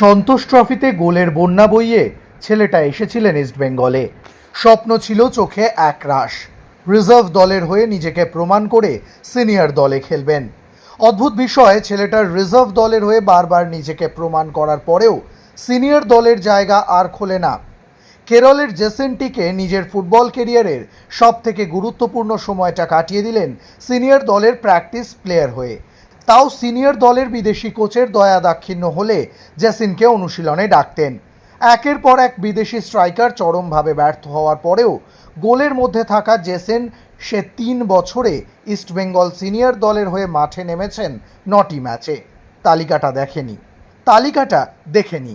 সন্তোষ ট্রফিতে গোলের বন্যা বইয়ে ছেলেটা এসেছিলেন ইস্টবেঙ্গলে স্বপ্ন ছিল চোখে এক রাশ। রিজার্ভ দলের হয়ে নিজেকে প্রমাণ করে সিনিয়র দলে খেলবেন। অদ্ভুত বিষয়, ছেলেটার রিজার্ভ দলের হয়ে বারবার নিজেকে প্রমাণ করার পরেও সিনিয়র দলের জায়গা আর খোলে না। কেরলের জেসেন্টিকে নিজের ফুটবল কেরিয়ারের সব থেকে গুরুত্বপূর্ণ সময়টা কাটিয়ে দিলেন সিনিয়র দলের প্র্যাকটিস প্লেয়ার হয়ে। তাও সিনিয়র দলের বিদেশি কোচের দয়া দাক্ষিণ্য হলে জেসিনকে অনুশীলনে ডাকতেন। একের পর এক বিদেশি স্ট্রাইকার চরমভাবে ব্যর্থ হওয়ার পরেও গোলের মধ্যে থাকা জেসেন সে তিন বছরে ইস্টবেঙ্গল সিনিয়র দলের হয়ে মাঠে নেমেছেন নটি ম্যাচে। তালিকাটা দেখেনি। তালিকাটা দেখেনি।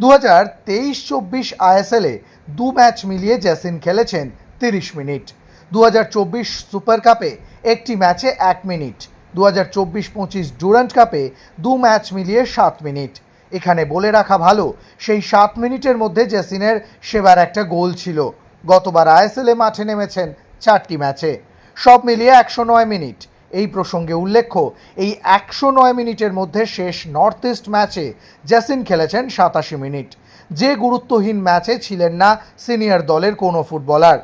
দু হাজার তেইশ চব্বিশ আইএসএলে দু ম্যাচ মিলিয়ে জেসিন খেলেছেন তিরিশ মিনিট। দু হাজার চব্বিশ সুপার কাপে একটি ম্যাচে এক মিনিট। দু হাজার চব্বিশ পঁচিশ ডুরান্ট কাপে দু ম্যাচ মিলিয়ে সাত মিনিট। এখানে বলে রাখা ভালো, সেই সাত মিনিটের মধ্যে জেসিনের সেবার একটা গোল ছিল। গতবার আইএসএলে মাঠে নেমেছেন চারটি ম্যাচে। সব মিলিয়ে একশো নয় মিনিট। এই প্রসঙ্গে উল্লেখ্য, এই একশো নয় মিনিটের মধ্যে শেষ নর্থ ইস্ট ম্যাচে জেসিন খেলেছেন সাতাশি মিনিট। যে গুরুত্বহীন ম্যাচে ছিলেন না সিনিয়র দলের কোনো ফুটবলার।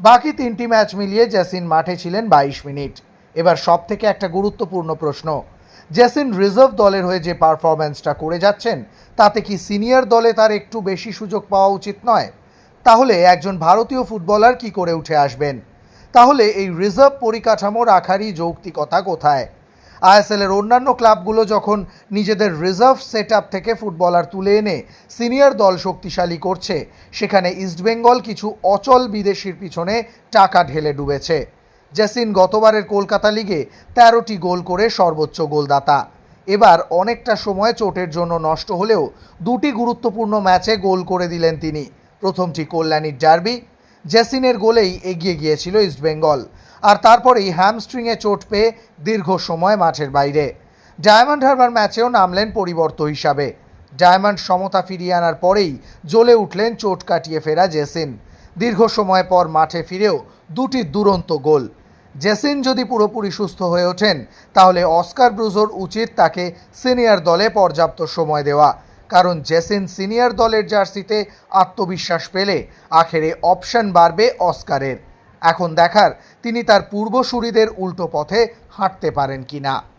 বাকি তিনটি ম্যাচ মিলিয়ে জেসিন মাঠে ছিলেন বাইশ মিনিট। এবার সব থেকে একটা গুরুত্বপূর্ণ প্রশ্ন। জেসিন রিজার্ভ দলের হয়ে যে পারফরম্যান্সটা করে যাচ্ছেন, তাতে কি সিনিয়র দলে তার একটু বেশি সুযোগ পাওয়া উচিত নয়? তাহলে একজন ভারতীয় ফুটবলার কি করে উঠে আসবেন? তাহলে এই রিজার্ভ পরিকাঠামো রাখারই যৌক্তিকতা কোথায়? আইএসএলের অন্যান্য ক্লাবগুলো যখন নিজেদের রিজার্ভ সেট থেকে ফুটবলার তুলে এনে সিনিয়র দল শক্তিশালী করছে, সেখানে ইস্টবেঙ্গল কিছু অচল বিদেশির পিছনে টাকা ঢেলে ডুবেছে। জেসিন গতবারের কলকাতা লিগে তেরোটি গোল করে সর্বোচ্চ গোলদাতা। এবার অনেকটা সময় চোটের জন্য নষ্ট হলেও দুটি গুরুত্বপূর্ণ ম্যাচে গোল করে দিলেন তিনি। প্রথমটি কল্যাণীর ডার্বি জেসিনের গোলেই এগিয়ে গিয়েছিল ইস্টবেঙ্গল আর তারপরেই হ্যামস্ট্রিংয়ে চোট পেয়ে দীর্ঘ সময় মাঠের বাইরে। ডায়মন্ড হারবার ম্যাচেও নামলেন পরিবর্ত হিসাবে। ডায়মন্ড সমতা ফিরিয়ে আনার পরেই জ্বলে উঠলেন চোট কাটিয়ে ফেরা জেসিন। দীর্ঘ সময় পর মাঠে ফিরেও দুটি দুরন্ত গোল। জেসিন যদি পুরোপুরি সুস্থ হয়ে ওঠেন, তাহলে অস্কার ব্রুজোর উচিত তাকে সিনিয়র দলে পর্যাপ্ত সময় দেওয়া। কারণ জেসিন সিনিয়র দলের জার্সিতে আত্মবিশ্বাস পেলে আখেরে অপশন বাড়বে অস্কারের। এখন দেখার তিনি তার পূর্বসূরিদের উল্টো পথে হাঁটতে পারেন কি না